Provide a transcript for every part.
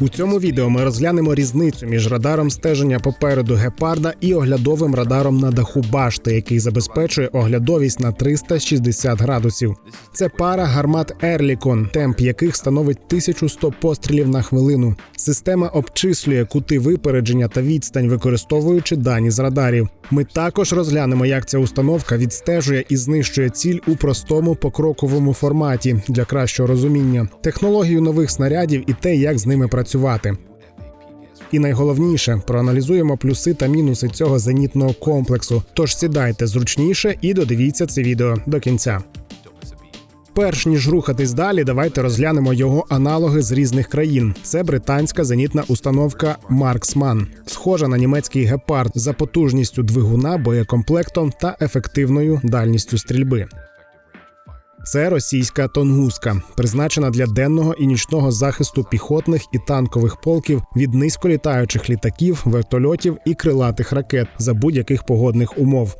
У цьому відео ми розглянемо різницю між радаром стеження попереду гепарда і оглядовим радаром на даху башти, який забезпечує оглядовість на 360 градусів. Це пара гармат Ерлікон, темп яких становить 1100 пострілів на хвилину. Система обчислює кути випередження та відстань, використовуючи дані з радарів. Ми також розглянемо, як ця установка відстежує і знищує ціль у простому покроковому форматі для кращого розуміння, технологію нових снарядів і те, як з ними працювати. І найголовніше проаналізуємо плюси та мінуси цього зенітного комплексу. Тож сідайте зручніше і додивіться це відео до кінця. Перш ніж рухатись далі, давайте розглянемо його аналоги з різних країн. Це британська зенітна установка Марксман, схожа на німецький гепард за потужністю двигуна, боєкомплектом та ефективною дальністю стрільби. Це російська тонгуска, призначена для денного і нічного захисту піхотних і танкових полків від низьколітаючих літаків, вертольотів і крилатих ракет за будь-яких погодних умов.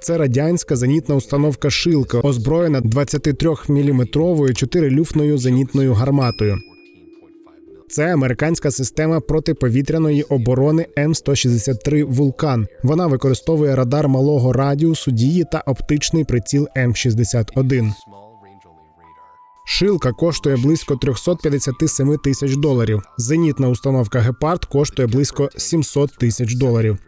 Це радянська зенітна установка Шилка, озброєна 23-мм чотирилюфною зенітною гарматою. Це американська система протиповітряної оборони М163 Вулкан. Вона використовує радар малого радіусу дії та оптичний приціл М61. Шилка коштує близько 357 тисяч доларів. Зенітна установка Гепард коштує близько 700 тисяч доларів.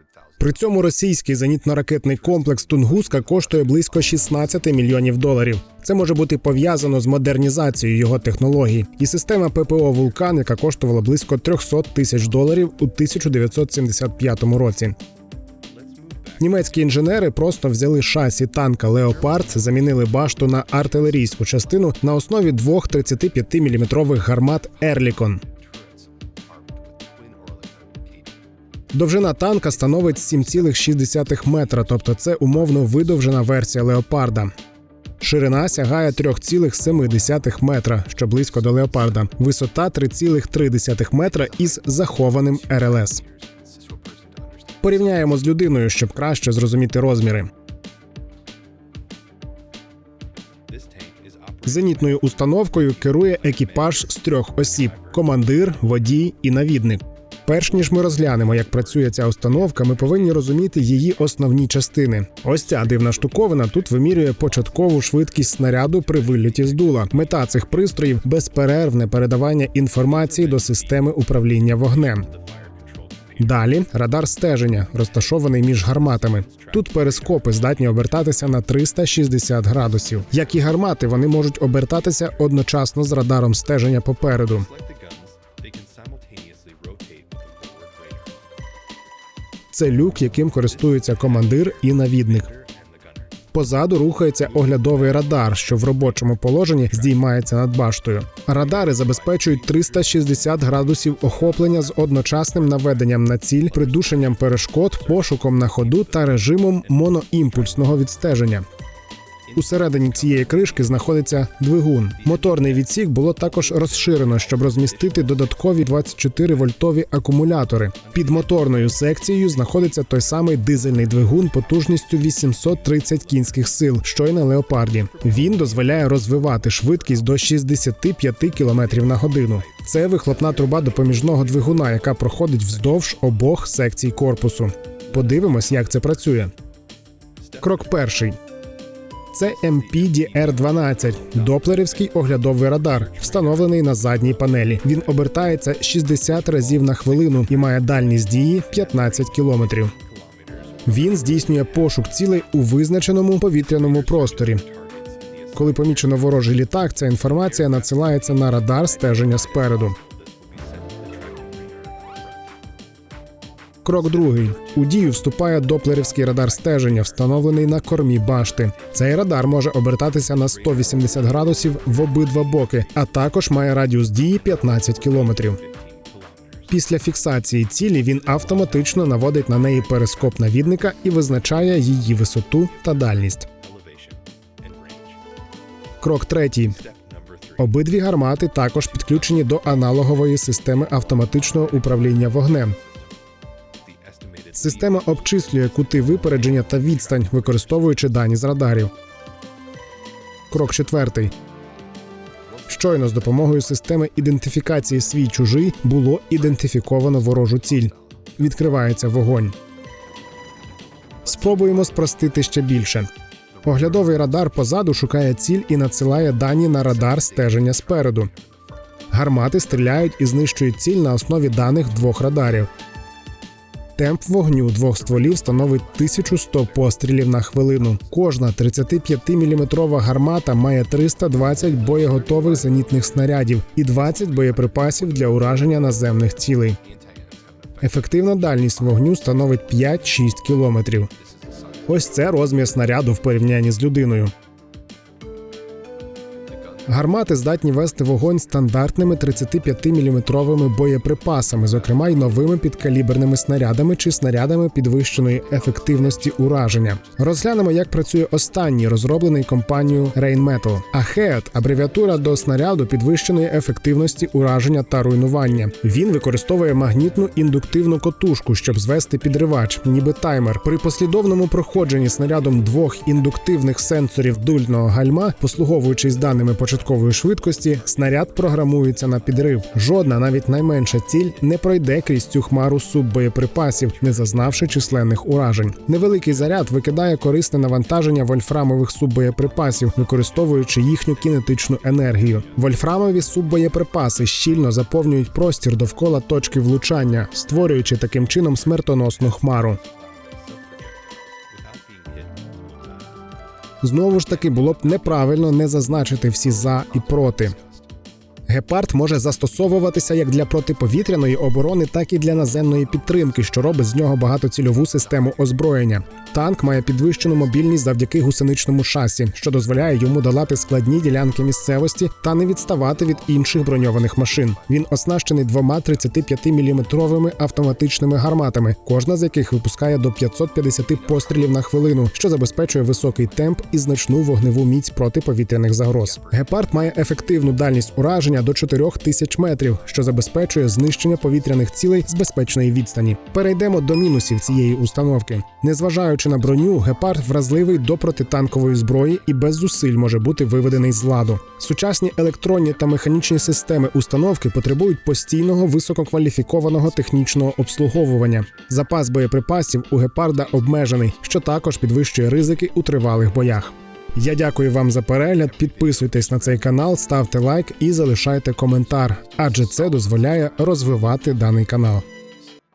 При цьому російський зенітно-ракетний комплекс Тунгуска коштує близько 16 мільйонів доларів. Це може бути пов'язано з модернізацією його технологій, і система ППО Вулкан, яка коштувала близько 300 тисяч доларів у 1975 році. Німецькі інженери просто взяли шасі танка Леопард, замінили башту на артилерійську частину на основі двох 35-мм гармат Ерлікон. Довжина танка становить 7,6 метра, тобто це умовно видовжена версія леопарда. Ширина сягає 3,7 метра, що близько до леопарда. Висота 3,3 метра із захованим РЛС. Порівняємо з людиною, щоб краще зрозуміти розміри. Зенітною установкою керує екіпаж з трьох осіб: командир, водій і навідник. Перш ніж ми розглянемо, як працює ця установка, ми повинні розуміти її основні частини. Ось ця дивна штуковина тут вимірює початкову швидкість снаряду при вильоті з дула. Мета цих пристроїв безперервне передавання інформації до системи управління вогнем. Далі радар стеження, розташований між гарматами. Тут перископи здатні обертатися на 360 градусів. Як і гармати, вони можуть обертатися одночасно з радаром стеження попереду. Це люк, яким користується командир і навідник. Позаду рухається оглядовий радар, що в робочому положенні здіймається над баштою. Радари забезпечують 360 градусів охоплення з одночасним наведенням на ціль, придушенням перешкод, пошуком на ходу та режимом моноімпульсного відстеження. Усередині цієї кришки знаходиться двигун. Моторний відсік було також розширено, щоб розмістити додаткові 24 вольтові акумулятори. Під моторною секцією знаходиться той самий дизельний двигун потужністю 830 кінських сил, що й на леопарді. Він дозволяє розвивати швидкість до 65 км на годину. Це вихлопна труба допоміжного двигуна, яка проходить вздовж обох секцій корпусу. Подивимось, як це працює. Крок перший. Це MPDR-12 – доплерівський оглядовий радар, встановлений на задній панелі. Він обертається 60 разів на хвилину і має дальність дії 15 кілометрів. Він здійснює пошук цілей у визначеному повітряному просторі. Коли помічено ворожий літак, ця інформація надсилається на радар стеження спереду. Крок другий. У дію вступає доплерівський радар стеження, встановлений на кормі башти. Цей радар може обертатися на 180 градусів в обидва боки, а також має радіус дії 15 кілометрів. Після фіксації цілі він автоматично наводить на неї перископ навідника і визначає її висоту та дальність. Крок третій. Обидві гармати також підключені до аналогової системи автоматичного управління вогнем. Система обчислює кути випередження та відстань, використовуючи дані з радарів. Крок четвертий. Щойно з допомогою системи ідентифікації свій чужий було ідентифіковано ворожу ціль. Відкривається вогонь. Спробуємо спростити ще більше. Оглядовий радар позаду шукає ціль і надсилає дані на радар стеження спереду. Гармати стріляють і знищують ціль на основі даних двох радарів. Темп вогню двох стволів становить 1100 пострілів на хвилину. Кожна 35-мм гармата має 320 боєготових зенітних снарядів і 20 боєприпасів для ураження наземних цілей. Ефективна дальність вогню становить 5-6 кілометрів. Ось це розмір снаряду в порівнянні з людиною. Гармати здатні вести вогонь стандартними 35-мм боєприпасами, зокрема й новими підкаліберними снарядами чи снарядами підвищеної ефективності ураження. Розглянемо, як працює останній, розроблений компанією Rheinmetall. AHEAD – абревіатура до снаряду підвищеної ефективності ураження та руйнування. Він використовує магнітну індуктивну котушку, щоб звести підривач, ніби таймер. При послідовному проходженні снарядом двох індуктивних сенсорів дульного гальма, послуговуючись даними початкової швидкості, снаряд програмується на підрив. Жодна, навіть найменша ціль, не пройде крізь цю хмару суббоєприпасів, не зазнавши численних уражень. Невеликий заряд викидає корисне навантаження вольфрамових суббоєприпасів, використовуючи їхню кінетичну енергію. Вольфрамові суббоєприпаси щільно заповнюють простір довкола точки влучання, створюючи таким чином смертоносну хмару. Знову ж таки було б неправильно не зазначити всі за і проти. Гепард може застосовуватися як для протиповітряної оборони, так і для наземної підтримки, що робить з нього багатоцільову систему озброєння. Танк має підвищену мобільність завдяки гусеничному шасі, що дозволяє йому долати складні ділянки місцевості та не відставати від інших броньованих машин. Він оснащений двома 35-мм автоматичними гарматами, кожна з яких випускає до 550 пострілів на хвилину, що забезпечує високий темп і значну вогневу міць протиповітряних загроз. Гепард має ефективну дальність ураження до 4000 метрів, що забезпечує знищення повітряних цілей з безпечної відстані. Перейдемо до мінусів цієї установки. Незважаючи на броню, гепард вразливий до протитанкової зброї і без зусиль може бути виведений з ладу. Сучасні електронні та механічні системи установки потребують постійного висококваліфікованого технічного обслуговування. Запас боєприпасів у гепарда обмежений, що також підвищує ризики у тривалих боях. Я дякую вам за перегляд. Підписуйтесь на цей канал, ставте лайк і залишайте коментар, адже це дозволяє розвивати даний канал.